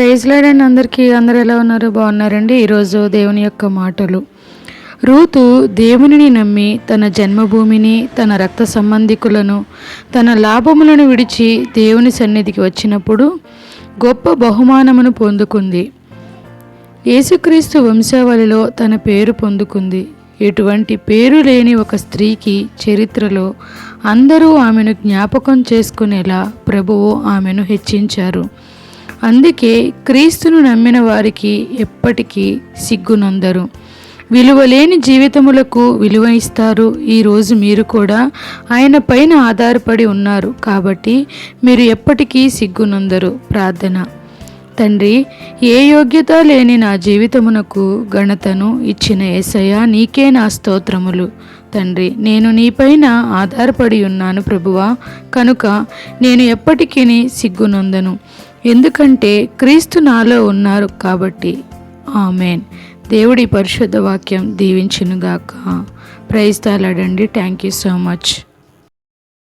Praise లేడండి అందరికీ అందరు ఎలా ఉన్నారు? బాగున్నారండి. ఈరోజు దేవుని యొక్క మాటలు. రూతు దేవునిని నమ్మి తన జన్మభూమిని తన రక్త సంబంధికులను తన లాభములను విడిచి దేవుని సన్నిధికి వచ్చినప్పుడు గొప్ప బహుమానమును పొందుకుంది. యేసుక్రీస్తు వంశావళిలో తన పేరు పొందుకుంది. ఎటువంటి పేరు లేని ఒక స్త్రీకి చరిత్రలో అందరూ ఆమెను జ్ఞాపకం చేసుకునేలా ప్రభువు ఆమెను హెచ్చించారు. అందుకే క్రీస్తును నమ్మిన వారికి ఎప్పటికీ సిగ్గునందరు. విలువలేని జీవితములకు విలువ ఇస్తారు. ఈరోజు మీరు కూడా ఆయన పైన ఆధారపడి ఉన్నారు. కాబట్టి మీరు ఎప్పటికీ సిగ్గునందరు. ప్రార్థన. తండ్రి ఏ యోగ్యత లేని నా జీవితమునకు ఘనతను ఇచ్చిన ఏసయ్య నీకే నా స్తోత్రములు. తండ్రి నేను నీపైన ఆధారపడి ఉన్నాను ప్రభువా. కనుక నేను ఎప్పటికీ సిగ్గునందను. ఎందుకంటే క్రీస్తు నాలో ఉన్నారు కాబట్టి. ఆమెన్. దేవుడి పరిశుద్ధ వాక్యం దీవించునుగాక. ప్రైజ్ తాలాడండి థ్యాంక్ యూ సో మచ్.